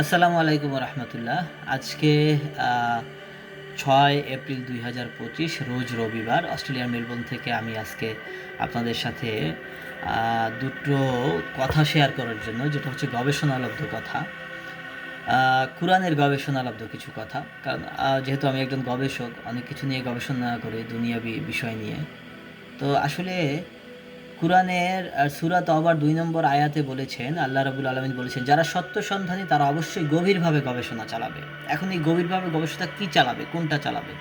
আসসালামু আলাইকুম রহমতুল্লাহ আজকে ছয় এপ্রিল দুই হাজার পঁচিশ, রোজ রবিবার অস্ট্রেলিয়ার মেলবোর্ন থেকে আমি আজকে আপনাদের সাথে দুটো কথা শেয়ার করার জন্য, যেটা হচ্ছে গবেষণালব্ধ কথা। কোরআনের গবেষণালব্ধ কিছু কথা, কারণ যেহেতু আমি একজন গবেষক, অনেক কিছু নিয়ে গবেষণা করি দুনিয়াবি বিষয় নিয়ে। তো আসলে কোরআনের সুরা তওবার দুই নম্বর আয়াতে বলেছেন, আল্লাহ রাবুল আলমিন বলেছেন, যারা সত্য সন্ধানী, তারা অবশ্যই গভীরভাবে গবেষণা চালাবে। এখন এই গভীরভাবে গবেষণা কি চালাবে? কোনটা চালাবে?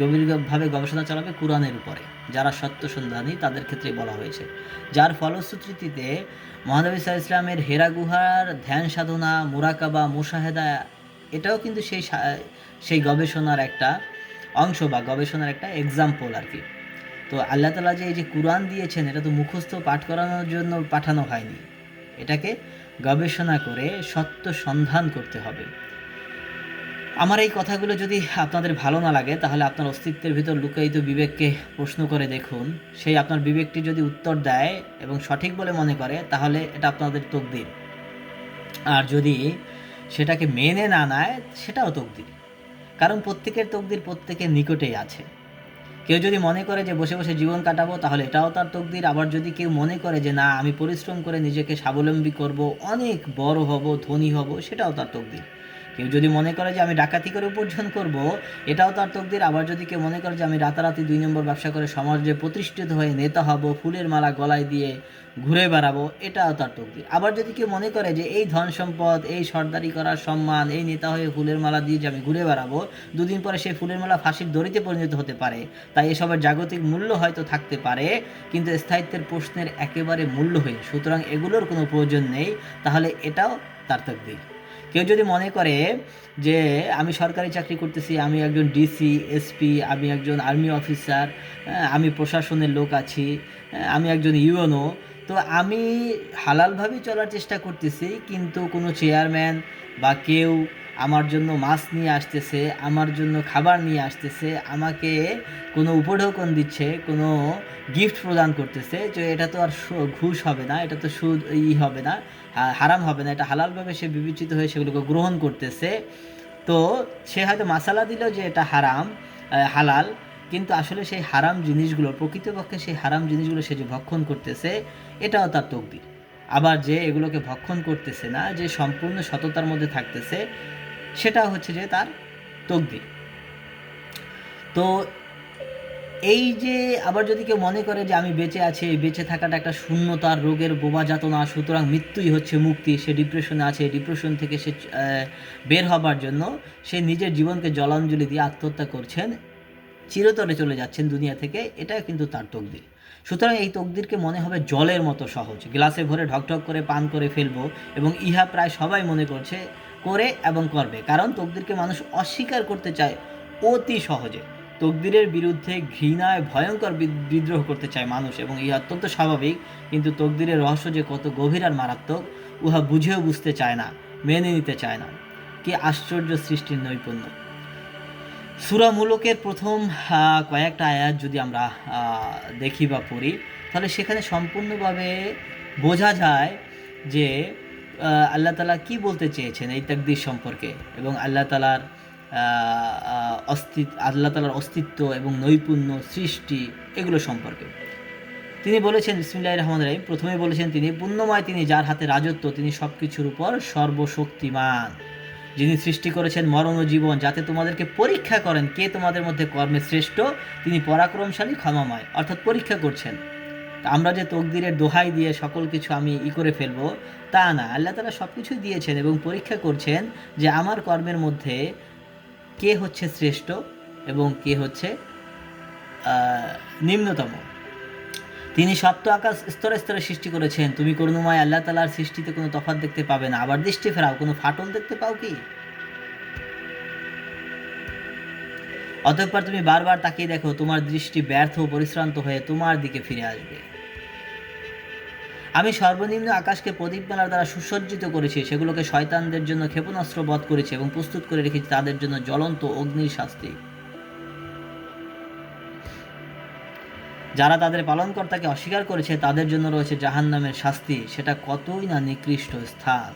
গভীরভাবে গবেষণা চালাবে কোরআনের উপরে। যারা সত্য সন্ধানী, তাদের ক্ষেত্রে বলা হয়েছে। যার ফলশ্রুতিতে মহানবী সাহা ইসলামের হেরা গুহার ধ্যান সাধনা, মুরাকাবা, মুশাহেদা, এটাও কিন্তু সেই সেই গবেষণার একটা অংশ বা গবেষণার একটা এক্সাম্পল আর কি। তো আল্লাহ তালা যে এই যে কোরআন দিয়েছেন, এটা তো মুখস্থ পাঠ করানোর জন্য পাঠানো হয়নি। এটাকে গবেষণা করে সত্য সন্ধান করতে হবে। আমার এই কথাগুলো যদি আপনাদের ভালো না লাগে, তাহলে আপনার অস্তিত্বের ভিতর লুকায়িত বিবেককে প্রশ্ন করে দেখুন। সেই আপনার বিবেকটি যদি উত্তর দেয় এবং সঠিক বলে মনে করে, তাহলে এটা আপনাদের তকদির। আর যদি সেটাকে মেনে না নেয়, সেটাও তকদির। কারণ প্রত্যেকের তকদির প্রত্যেকের নিকটেই আছে। কেউ যদি মনে করে যে বসে বসে জীবন কাটাবো, তাহলে এটাও তার তকদির। আবার যদি কেউ মনে করে যে, না, আমি পরিশ্রম করে নিজেকে স্বাবলম্বী করব, অনেক বড় হব, ধনী হব, সেটাও তার তকদির। কেউ যদি মনে করে যে আমি ডাকাতি করে উপার্জন করব, এটাও তার তকদির। আবার যদি কেউ মনে করে যে আমি রাতারাতি দুই নম্বর ব্যবসা করে সমাজে প্রতিষ্ঠিত হয়ে নেতা হব, ফুলের মালা গলায় দিয়ে ঘুরে বেড়াবো, এটাও তার তকদির। আবার যদি কেউ মনে করে যে এই ধন সম্পদ, এই সর্দারি করার সম্মান, এই নেতা হয়ে ফুলের মালা দিয়ে যে আমি ঘুরে বেড়াবো, দুদিন পরে সেই ফুলের মালা ফাঁসির দড়িতে পরিণত হতে পারে। তাই এসবের জাগতিক মূল্য হয়তো থাকতে পারে, কিন্তু স্থায়িত্বের প্রশ্নের একেবারে মূল্য মূল্যহীন সুতরাং এগুলোর কোনো প্রয়োজন নেই, তাহলে এটাও তার তকদির। কেউ যদি মনে করে যে আমি সরকারি চাকরি করতেছি আমি একজন ডিসি এসপি আমি একজন আর্মি অফিসার হ্যাঁ, আমি প্রশাসনের লোক আছি হ্যাঁ, আমি একজন ইউএনও তো আমি হালালভাবেই চলার চেষ্টা করতেছি কিন্তু কোনো চেয়ারম্যান বা কেউ আমার জন্য মাছ নিয়ে আসতেছে আমার জন্য খাবার নিয়ে আসতেছে আমাকে কোনো উপঢৌকন দিচ্ছে কোনো গিফট প্রদান করতেছে যে এটা তো আর ঘুষ হবে না এটা তো সুদ ই হবে না। হারাম হবে না, এটা হালালভাবে সে বিবেচিত হয়ে সেগুলোকে গ্রহণ করতেছে। তো সে হয়তো মাসালা দিল যে এটা হারাম হালাল, কিন্তু আসলে সেই হারাম জিনিসগুলো, প্রকৃতপক্ষে সেই হারাম জিনিসগুলো সে যে ভক্ষণ করতেছে, এটাও তার তকদির। আবার যে এগুলোকে ভক্ষণ করতেছে না, যে সম্পূর্ণ সততার মধ্যে থাকতেছে সেটা হচ্ছে যে তার তকদির। তো এই যে আবার যদি কেউ মনে করে যে আমি বেঁচে আছি, এই বেঁচে থাকাটা একটা শূন্যতার রোগের বোবা যাতনা, সুতরাং মৃত্যুই হচ্ছে মুক্তি। সে ডিপ্রেশনে আছে ডিপ্রেশন থেকে সে বের হবার জন্য সে নিজের জীবনকে জলাঞ্জলি দিয়ে আত্মহত্যা করছেন, চিরতরে চলে যাচ্ছেন দুনিয়া থেকে এটা কিন্তু তার তকদির। সুতরাং এই তকদিরকে মনে হবে জলের মতো সহজ। গ্লাসে ভরে ঢকঢক করে পান করে ফেলব এবং ইহা প্রায় সবাই মনে করছে, করে এবং করবে। কারণ তকদিরকে মানুষ অস্বীকার করতে চায় অতি সহজে। তকদিরের বিরুদ্ধে ঘৃণায় ভয়ঙ্কর বিদ্রোহ করতে চায় মানুষ এবং ইহা অত্যন্ত স্বাভাবিক, কিন্তু তকদিরের রহস্য যে কত গভীর আর মারাত্মক, উহা বুঝেও বুঝতে চায় না, মেনে নিতে চায় না। কি আশ্চর্য সৃষ্টির নৈপুণ্য। সূরা মুলুকের প্রথম কয়েকটা আয়াত যদি আমরা দেখি বা পড়ি, তাহলে সেখানে সম্পূর্ণভাবে বোঝা যায় যে আল্লাহ তালা কি বলতে চেয়েছেন এই তাকদির সম্পর্কে এবং আল্লাহ তালার অস্তিত্ব আল্লাহ তালার অস্তিত্ব এবং নৈপুণ্য, সৃষ্টি এগুলো সম্পর্কে। তিনি বলেছেন বিসমিল্লাহ রহমান রাহিম, প্রথমে বলেছেন তিনি, পুণ্যময় তিনি যার হাতে রাজত্ব, তিনি সব কিছুর উপর সর্বশক্তিমান। যিনি সৃষ্টি করেছেন মরণ ও জীবন, যাতে তোমাদেরকে পরীক্ষা করেন কে তোমাদের মধ্যে কর্মে শ্রেষ্ঠ, তিনি পরাক্রমশালী, ক্ষমাময়, অর্থাৎ পরীক্ষা করছেন। আমরা যে তকদিরের দোহাই দিয়ে সকল কিছু আমি ই করে ফেলব, তা না। আল্লাহ তালা সব কিছুই দিয়েছেন এবং পরীক্ষা করছেন যে আমার কর্মের মধ্যে কে হচ্ছে শ্রেষ্ঠ এবং কে হচ্ছে নিম্নতম? তিনি সপ্ত আকাশ স্তরে স্তরে সৃষ্টি করেছেন। তুমি করুণাময় আল্লাহ তালার সৃষ্টিতে কোনো তফাৎ দেখতে পাবে না। আবার দৃষ্টি ফেরাও, কোনো ফাটল দেখতে পাও কি? অতঃপর তুমি বারবার তাকিয়ে দেখো, তোমার দৃষ্টি ব্যর্থ পরিশ্রান্ত হয়ে তোমার দিকে ফিরে আসবে। আমি সর্বনিম্ন আকাশকে প্রদীপমালার দ্বারা সুসজ্জিত করেছি, সেগুলোকে শয়তানদের জন্য ক্ষেপণাস্ত্র বধ করেছি এবং প্রস্তুত করে রেখেছি তাদের জন্য জ্বলন্ত অগ্নির শাস্তি। যারা তাদের পালনকর্তাকে অস্বীকার করেছে, তাদের জন্য রয়েছে জাহান্নামের শাস্তি, সেটা কতই না নিকৃষ্ট স্থান।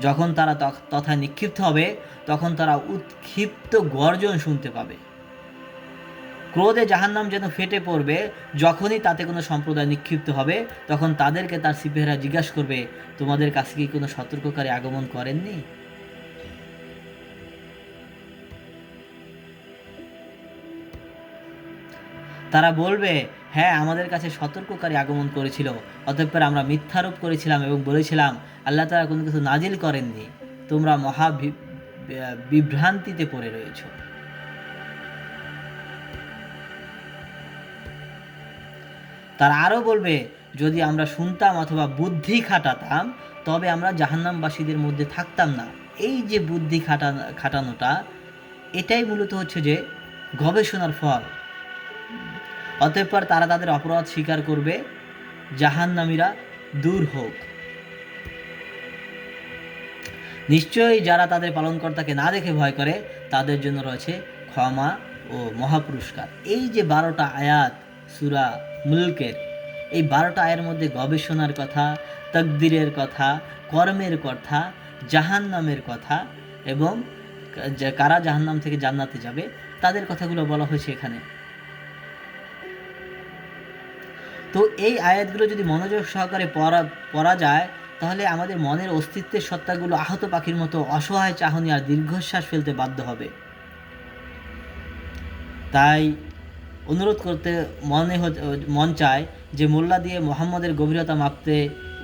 যখন তারা তথায় নিক্ষিপ্ত হবে, তখন তারা উৎক্ষিপ্ত গর্জন শুনতে পাবে। ক্রোধে জাহান্নাম যেন ফেটে পড়বে, যখনই তাতে কোনো সম্প্রদায় নিক্ষিপ্ত হবে, তখন তাদেরকে তার সিপেহরা জিজ্ঞাসা করবে, তোমাদের কাছে কি কোনো সতর্ককারী আগমন করেননি? তারা বলবে হ্যাঁ আমাদের কাছে সতর্ককারী আগমন করেছিল, অতঃপর আমরা মিথ্যারোপ করেছিলাম এবং বলেছিলাম, আল্লাহ তারা কোনো কিছু নাজিল করেননি। তোমরা মহা বিভ্রান্তিতে পড়ে রয়েছো। তারা আরও বলবে, যদি আমরা শুনতাম অথবা বুদ্ধি খাটাতাম, তবে আমরা জাহান্নামবাসীদের মধ্যে থাকতাম না। এই যে বুদ্ধি খাটা, খাটানোটা, এটাই মূলত হচ্ছে যে গবেষণার ফল। অতঃপর তারা তাদের অপরাধ স্বীকার করবে, জাহান্নামীরা দূর হোক। নিশ্চয়ই যারা তাদের পালনকর্তাকে না দেখে ভয় করে, তাদের জন্য রয়েছে ক্ষমা ও মহাপুরস্কার। এই যে বারোটা আয়াত, সুরা মুলকের। এই বারোটা আয়ের মধ্যে গবেষণার কথা, তকদিরের কথা, কর্মের কথা, জাহান্নামের কথা এবং কারা জাহান্নাম থেকে জান্নাতে যাবে, তাদের কথাগুলো বলা হয়েছে এখানে। তো এই আয়াতগুলো যদি মনোযোগ সহকারে পড়া পড়া যায়, তাহলে আমাদের মনের অস্তিত্বের সত্তাগুলো আহত পাখির মতো অসহায় চাহনি আর দীর্ঘশ্বাস ফেলতে বাধ্য হবে। তাই অনুরোধ করতে মনে মন চায় যে মোল্লা দিয়ে মোহাম্মদের গভীরতা মাপতে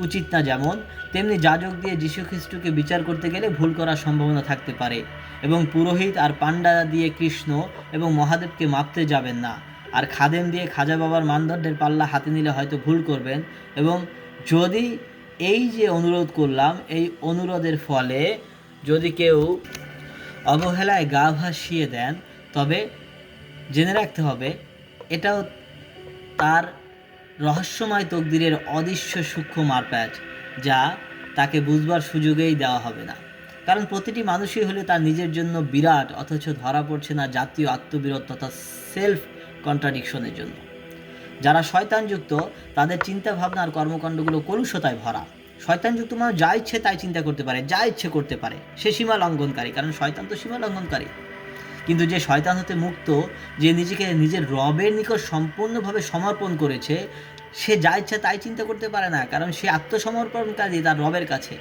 উচিত না যেমন, তেমনি যাজক দিয়ে যীশু খ্রিস্টকে বিচার করতে গেলে ভুল করার সম্ভাবনা থাকতে পারে এবং পুরোহিত আর পাণ্ডা দিয়ে কৃষ্ণ এবং মহাদেবকে মাপতে যাবেন না। আর খাদেম দিয়ে খাজা বাবার মানদণ্ডের পাল্লা হাতে নিলে হয়তো ভুল করবেন এবং যদি এই যে অনুরোধ করলাম, এই অনুরোধের ফলে যদি কেউ অবহেলায় গা ভাসিয়ে দেন, তবে জেনে রাখতে হবে এটাও তার রহস্যময় তকদিরের অদৃশ্য সূক্ষ্ম মারপ্যাচ, যা তাকে বুঝবার সুযোগেই দেওয়া হবে না। কারণ প্রতিটি মানুষই হলে তার নিজের জন্য বিরাট, অথচ ধরা পড়ছে না জাতীয় আত্মবিরোধ তথা সেলফ কন্ট্রাডিকশনের জন্য। যারা শয়তানযুক্ত, তাদের চিন্তা ভাবনা আর কর্মকাণ্ডগুলো কলুষতায় ভরা। শয়তানযুক্ত মানুষ যা ইচ্ছে তাই চিন্তা করতে পারে, যা ইচ্ছে করতে পারে। সে সীমা লঙ্ঘনকারী, কারণ শয়তান তো সীমা লঙ্ঘনকারী। কিন্তু যে শয়তান হতে মুক্ত, যে নিজেকে নিজের রবের নিকট সম্পূর্ণভাবে সমর্পণ করেছে, সে যা ইচ্ছা তাই চিন্তা করতে পারে না, কারণ সে আত্মসমর্পণকারী তার রবের কাছে।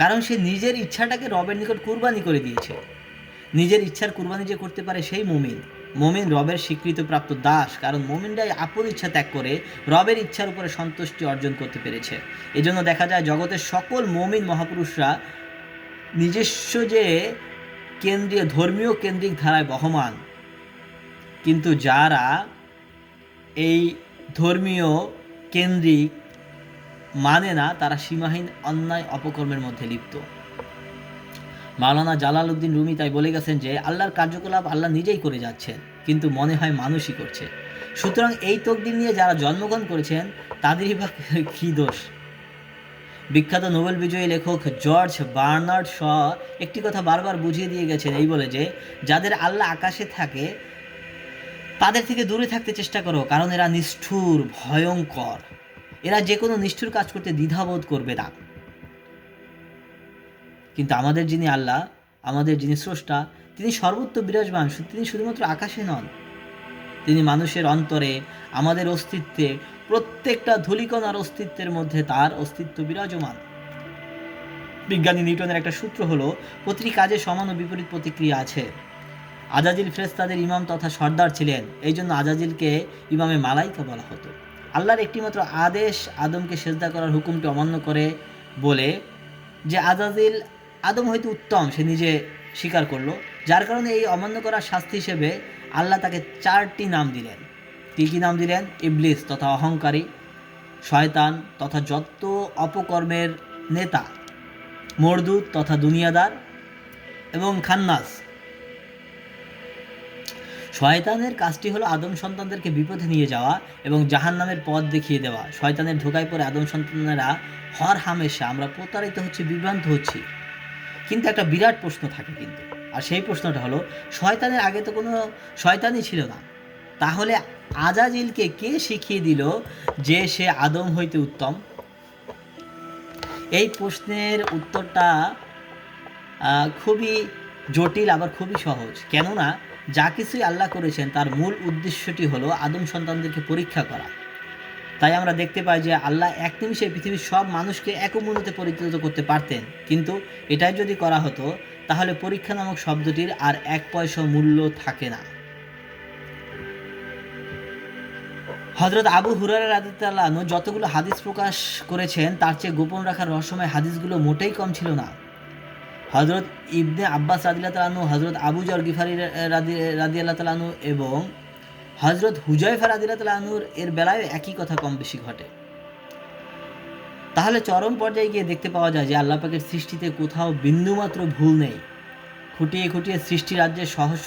কারণ সে নিজের ইচ্ছাটাকে রবের নিকট কুরবানি করে দিয়েছে। নিজের ইচ্ছার কুরবানি যে করতে পারে সেই মুমিন। মুমিন রবের স্বীকৃতপ্রাপ্ত দাস, কারণ মুমিনরাই আপন ইচ্ছা ত্যাগ করে রবের ইচ্ছার উপরে সন্তুষ্টি অর্জন করতে পেরেছে। এজন্য দেখা যায়, জগতের সকল মুমিন মহাপুরুষরা নিজস্ব যে কেন্দ্রীয়, ধর্মীয় কেন্দ্রিক ধারায় বহমান। কিন্তু যারা এই ধর্মীয় কেন্দ্রিক মানে না, তারা সীমাহীন অন্যায় অপকর্মের মধ্যে লিপ্ত। মাওলানা জালাল উদ্দিন রুমি তাই বলে গেছেন যে, আল্লাহর কার্যকলাপ আল্লাহ নিজেই করে যাচ্ছেন, কিন্তু মনে হয় মানুষই করছে। সুতরাং এই তকদির নিয়ে যারা জন্মগ্রহণ করেছেন, তাদেরই বা কী দোষ? বিখ্যাত নোবেল বিজয়ী লেখক জর্জ বার্নার্ড শ একটি কথা বারবার বুঝিয়ে দিয়ে গেছেন, এই বলে যে, যাদের আল্লাহ আকাশে থাকে, তাদের থেকে দূরে থাকতে চেষ্টা করো, কারণ এরা নিষ্ঠুর, ভয়ঙ্কর। এরা যে কোনো নিষ্ঠুর কাজ করতে দ্বিধাবোধ করবে না। কিন্তু আমাদের যিনি আল্লাহ, আমাদের যিনি স্রষ্টা, তিনি সর্বত্র বিরাজমান তিনি শুধুমাত্র আকাশে নন। তিনি মানুষের অন্তরে, আমাদের অস্তিত্বে প্রত্যেকটা ধূলিকণার অস্তিত্বের মধ্যে তার অস্তিত্ব বিরাজমান। বিজ্ঞানী নিউটনের একটা সূত্র হলো, প্রতিটি কাজে সমান ও বিপরীত প্রতিক্রিয়া আছে। আজাজিল ফ্রেস্তাদের ইমাম তথা সর্দার ছিলেন এই জন্য আজাজিলকে ইমামে মালাইকা বলা হতো। আল্লাহর একটিমাত্র আদেশ আদমকে সেজদা করার হুকুমটি অমান্য করে বলে যে, আজাজিল আদম হয়তো উত্তম, সে নিজে স্বীকার করল। যার কারণে এই অমান্য করার শাস্তি হিসেবে আল্লাহ তাকে চারটি নাম দিলেন। কী কী নাম দিলেন, ইবলিস তথা অহংকারী, শয়তান তথা যত অপকর্মের নেতা মরদুদ তথা দুনিয়াদার এবং খান্নাস। শয়তানের কাজটি হলো আদম সন্তানদেরকে বিপথে নিয়ে যাওয়া এবং জাহান নামের পথ দেখিয়ে দেওয়া। শয়তানের ধোকায় পড়ে আদম সন্তানেরা, হর হামেশা, আমরা প্রতারিত হচ্ছি, বিভ্রান্ত হচ্ছি। কিন্তু একটা বিরাট প্রশ্ন থাকে কিন্তু। আর সেই প্রশ্নটা হলো, শয়তানের আগে তো কোনো শয়তানই ছিল না। তাহলে আজাজিলকে কে শিখিয়ে দিল যে সে আদম হইতে উত্তম? এই প্রশ্নের উত্তরটা খুবই জটিল, আবার খুবই সহজ। কেননা, যা কিছুই আল্লাহ করেছেন, তার মূল উদ্দেশ্যটি হলো আদম সন্তানদেরকে পরীক্ষা করা। তাই আমরা দেখতে পাই যে আল্লাহ এক নিমিষে পৃথিবীর সব মানুষকে এক মূল্যতে পরিচালিত করতে পারতেন। কিন্তু এটাই যদি করা হতো, তাহলে পরীক্ষা নামক শব্দটির আর এক পয়সা মূল্য থাকে না। হজরত আবু হুরারা রাদিতাল্লাহ যতগুলো হাদিস প্রকাশ করেছেন, তার চেয়ে গোপন রাখার রহস্যময় হাদিসগুলো মোটেই কম ছিল না। হজরত ইবনে আব্বাস রাদিল্লাহ তালানু হজরত আবু জর গিফারি রাদি রাদি আল্লাহ তালানু এবং হজরত হুজাইফা রাদিল্লাহ তালানুর এর বেলায় একই কথা কম বেশি ঘটে। তাহলে চরম পর্যায়ে গিয়ে দেখতে পাওয়া যায় যে আল্লাহ পাকের সৃষ্টিতে কোথাও বিন্দুমাত্র ভুল নেই। খুঁটিয়ে খুঁটিয়ে সৃষ্টি রাজ্যের সহস্য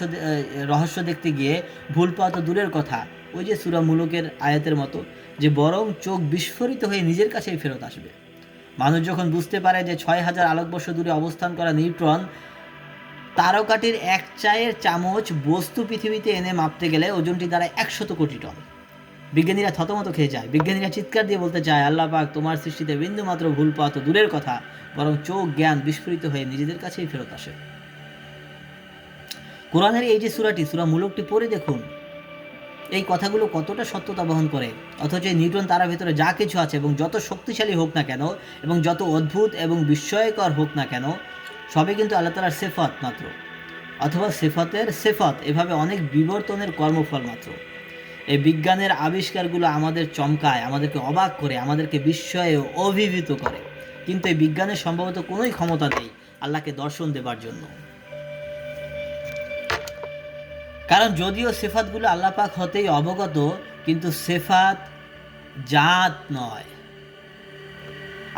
রহস্য দেখতে গিয়ে ভুল পাওয়া তো দূরের কথা। ওই যে সুরা মুলুকের আয়াতের মতো যে বরং চোখ বিস্ফোরিত হয়ে নিজের কাছেই ফেরত আসবে। মানুষ যখন বুঝতে পারে যে ছয় হাজার আলোকবর্ষ দূরে অবস্থান করা নিউট্রন, তারকাটির এক চায়ের চামচ বস্তু পৃথিবীতে এনে মাপতে গেলে ওজনটি দাঁড়ায় একশত কোটি টন। বিজ্ঞানীরা থতমত খেয়ে যায়। বিজ্ঞানীরা চিৎকার দিয়ে বলতে চায়, আল্লাহ পাক, তোমার সৃষ্টিতে বিন্দুমাত্র ভুল পাওয়া তো দূরের কথা, বরং চোখ জ্ঞান বিস্ফোরিত হয়ে নিজেদের কাছেই ফেরত আসে। কোরআনের এই যে সূরাটি, সূরা মূলকটি পড়ে দেখুন এই কথাগুলো কতটা সত্যতা বহন করে? অথচ নিউটন তারার ভেতরে যা কিছু আছে এবং যত শক্তিশালী হোক না কেন এবং যত অদ্ভুত এবং বিস্ময়কর হোক না কেন, সবই কিন্তু আল্লাহ তালার সেফত মাত্র। অথবা সেফতের সেফত এভাবে অনেক বিবর্তনের কর্মফল মাত্র। এই বিজ্ঞানের আবিষ্কারগুলো আমাদের চমকায়, আমাদেরকে অবাক করে, আমাদেরকে বিস্ময়ে অভিভূত করে। কিন্তু এই বিজ্ঞানের সম্ভবত কোনোই ক্ষমতা নেই আল্লাহকে দর্শন দেবার জন্য। কারণ যদিও সেফাতগুলো আল্লাহ পাক হতেই অবগত, কিন্তু সেফাত জাত নয়।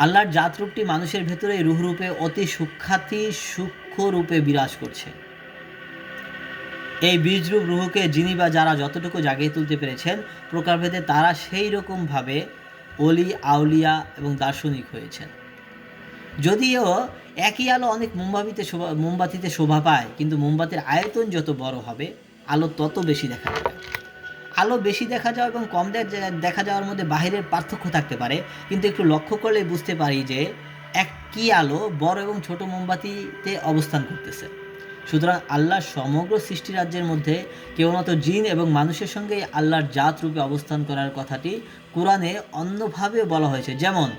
আল্লাহর জাত রূপটি মানুষের ভেতরে রূপে অতি সুখ্যাতি সূক্ষ্ম রূপে বিরাজ করছে। এই বীজরূপ রুহুকে যিনি বা যারা যতটুকু জাগিয়ে তুলতে পেরেছেন, প্রকারভেদে তারা সেই রকমভাবে অলি, আউলিয়া এবং দার্শনিক হয়েছেন। যদিও একই আলো অনেক মোমবাতিতে শোভা মোমবাতিতে শোভা পায়, কিন্তু মোমবাতির আয়তন যত বড় হবে আলো তত বেশি দেখা যাবে। আলো বেশি দেখা যাওয়া এবং কম দেখা যাওয়ার মধ্যে বাহিরের পার্থক্য থাকতে পারে। কিন্তু একটু লক্ষ্য করলে বুঝতে পারি যে একই আলো বড় এবং ছোট মোমবাতিতে অবস্থান করতেছে। সুতরাং আল্লাহর সমগ্র সৃষ্টি রাজ্যের মধ্যে কেবলমাত্র জিন এবং মানুষের সঙ্গেই আল্লাহর জাত রূপে অবস্থান করার কথাটি কোরআনে অন্যভাবে বলা হয়েছে। যেমন,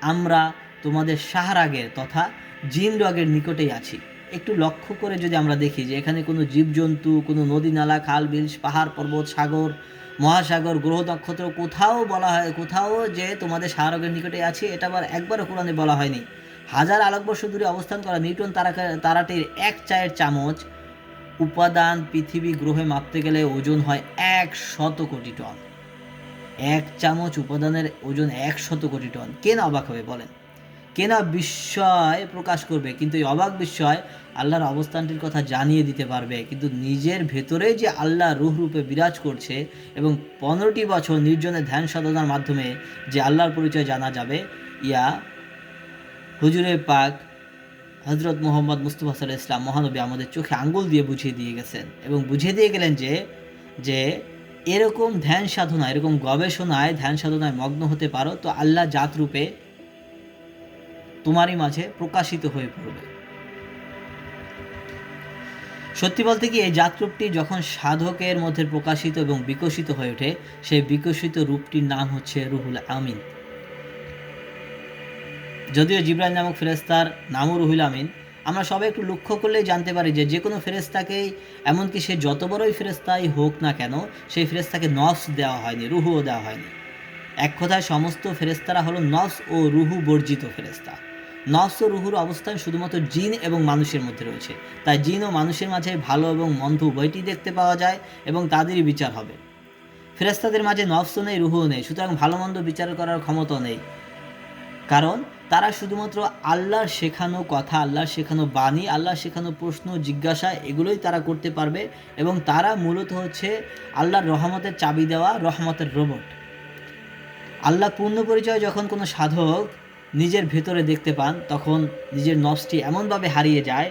আমরা তোমাদের সাহারাগের তথা জিন রগের নিকটেই আছি। একটু লক্ষ্য করে যদি আমরা দেখি যে এখানে কোনো জীবজন্তু, কোনো নদী নালা, খাল বিল পাহাড়, পর্বত, সাগর, মহাসাগর, গ্রহ নক্ষত্র, কোথাও বলা হয়, কোথাও যে তোমাদের সাহারগের নিকটে আছে, এটা আবার একবারও কোরআনে বলা হয়নি। হাজার আলোকবর্ষ দূরে অবস্থান করা নিউটন তারাকা, তারাটির এক চায়ের চামচ উপাদান পৃথিবী গ্রহে মাপতে গেলে ওজন হয় এক শত কোটি টন। এক চামচ উপাদানের ওজন এক শত কোটি টন। কেন অবাক হবে বলেন? কে না বিস্ময় প্রকাশ করবে। কিন্তু এই অবাক বিস্ময় আল্লাহর অবস্থানটির কথা জানিয়ে দিতে পারবে। কিন্তু নিজের ভেতরে যে আল্লাহ রূহ রূপে বিরাজ করছে এবং পনেরোটি বছর নির্জনে ধ্যান সাধনার মাধ্যমে যে আল্লাহর পরিচয় জানা যাবে, ইয়া হুজুরে পাক হজরত মোহাম্মদ মুস্তফা সাল্লাহ ইসলাম মহানবী আমাদের চোখে আঙ্গুল দিয়ে বুঝিয়ে দিয়ে গেছেন এবং বুঝিয়ে দিয়ে গেলেন যে যে এরকম ধ্যান সাধনা এরকম গবেষণায় ধ্যান সাধনায় মগ্ন হতে পারো, তো আল্লাহ জাত রূপে তোমারই মাঝে প্রকাশিত হয়ে পড়বে। সত্যি বলতে কি, এই জাতরূপটি যখন সাধকের মধ্যে প্রকাশিত এবং বিকশিত হয়ে ওঠে, সেই বিকশিত রূপটির নাম হচ্ছে রুহুল আমিন। যদিও জিব্রাইল নামক ফেরেস্তার নামও রুহুল আমিন, আমরা সবাই একটু লক্ষ্য করলেই জানতে পারি যে যে কোনো ফেরেস্তাকেই এমনকি সে যত বড়ই ফেরেস্তাই হোক না কেন, সেই ফেরেস্তাকে নফস দেওয়া হয়নি, রুহুও দেওয়া হয়নি। এক কথায় সমস্ত ফেরেস্তারা হলো নফস ও রুহু বর্জিত ফেরেস্তা নফস ও রুহুর অবস্থান শুধুমাত্র জিন এবং মানুষের মধ্যে রয়েছে। তাই জিন ও মানুষের মাঝে ভালো এবং মন্দ উভয়টি দেখতে পাওয়া যায় এবং তাদেরই বিচার হবে। ফেরেস্তাদের মাঝে নফসও নেই, রুহুও নেই, সুতরাং ভালো মন্দ বিচার করার ক্ষমতা নেই। কারণ তারা শুধুমাত্র আল্লাহর শেখানো কথা, আল্লাহর শেখানো বাণী, আল্লাহর শেখানো প্রশ্ন, জিজ্ঞাসা, এগুলোই তারা করতে পারবে এবং তারা মূলত হচ্ছে আল্লাহর রহমতের চাবি দেওয়া, রহমতের রোবট। আল্লাহ পূর্ণ পরিচয় যখন কোনো সাধক নিজের ভেতরে দেখতে পান, তখন নিজের নষ্টি এমনভাবে হারিয়ে যায়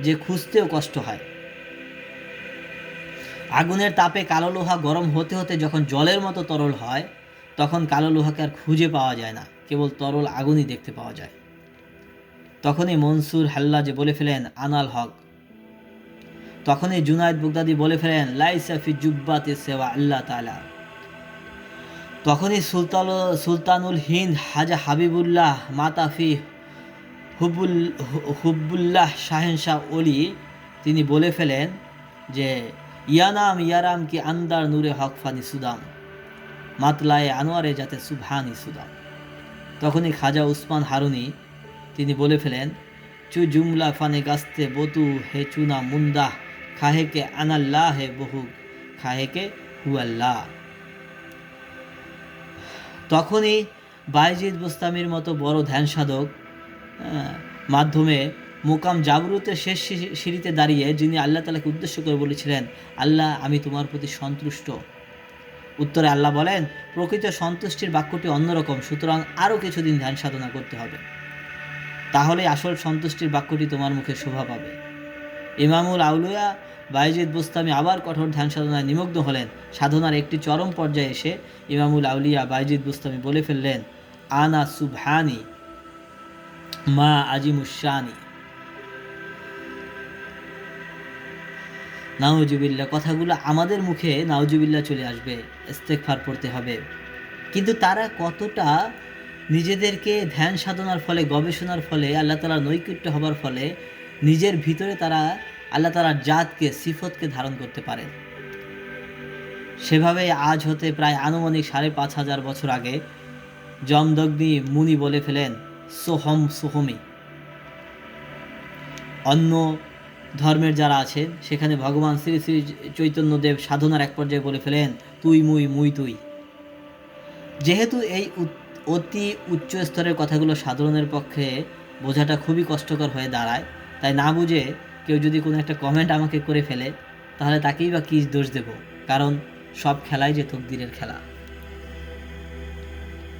যে খুঁজতেও কষ্ট হয়। আগুনের তাপে কালো লোহা গরম হতে হতে যখন জলের মতো তরল হয়, তখন কালো লোহাকে আর খুঁজে পাওয়া যায় না, কেবল তরল আগুনই দেখতে পাওয়া যায়। তখনই মনসুর হাল্লাজে বলে ফেলেন, আনাল হক। তখনই জুনায়দ বুগদাদি বলে ফেলেন লাইসাফি জুব্বাতে সেওয়া আল্লাহ তালা তখনই সুলতান সুলতানুল হিন্দ হাজা হাবিবুল্লাহ মাতাফি হুবুল হুব্বুল্লাহ শাহেনশাহ অলি তিনি বলে ফেলেন যে ইয়ানাম ইয়ারাম কি আন্দার নূরে হক ফানি সুদাম, মাতলায় আনোয়ারে যাতে সুবহানি সুদাম। তখনই খাজা উসমান হারুনি, তিনি বলে ফেলেন, চু জুমলা ফানে গাস্তে বতু হে চুনা মুন্দা খাহেকে আনাল্লাহ হে বহু খাহেকে হুয়াল্লাহ। তখনই বাইজিদ বুস্তামির মতো বড় ধ্যান সাধক মাধ্যমে মোকাম জাবরুতের শেষ সিঁড়িতে দাঁড়িয়ে যিনি আল্লাহ তালাকে উদ্দেশ্য করে বলেছিলেন, আল্লাহ, আমি তোমার প্রতি সন্তুষ্ট। উত্তরে আল্লাহ বলেন, প্রকৃত সন্তুষ্টির বাক্যটি অন্যরকম, সুতরাং আরও কিছুদিন ধ্যান সাধনা করতে হবে। তাহলে আসল সন্তুষ্টির বাক্যটি তোমার মুখে শোভা পাবে। ইমামুল আউলিয়া, বাইজিদ বুস্তামি আবার কঠোর ধ্যান সাধনায় নিমগ্ন হলেন। সাধনার একটি চরম পর্যায়ে এসে ইমামুল আউলিয়া, বাইজিদ বুস্তামি বলে ফেললেন, আনা সুবহানি মা আজিমুসানি নাউজুবিল্লা কথাগুলো আমাদের মুখে নাউজুবিল্লা চলে আসবে ইস্তেকফার পড়তে হবে। কিন্তু তারা কতটা নিজেদেরকে ধ্যান সাধনার ফলে, গবেষণার ফলে, আল্লাহ তালার নৈকট্য হবার ফলে নিজের ভিতরে তারা আল্লাহ তালার জাতকে, সিফতকে ধারণ করতে পারে সেভাবে আজ হতে প্রায় আনুমানিক সাড়ে পাঁচ হাজার বছর আগে জমদগ্নি মুনি বলে ফেলেন, সোহম সোহমি। অন্য ধর্মের যারা আছেন সেখানে ভগবান শ্রী শ্রী চৈতন্যদেব সাধনার এক পর্যায়ে বলে ফেলেন, তুই মুই মুই তুই। যেহেতু এই অতি উচ্চ স্তরের কথাগুলো সাধারণের পক্ষে বোঝাটা খুবই কষ্টকর হয়ে দাঁড়ায় তাই না বুঝে কেউ যদি কোনো একটা কমেন্ট আমাকে করে ফেলে, তাহলে তাকেই বা কী দোষ দেব? কারণ সব খেলাই যে তকদিরের খেলা।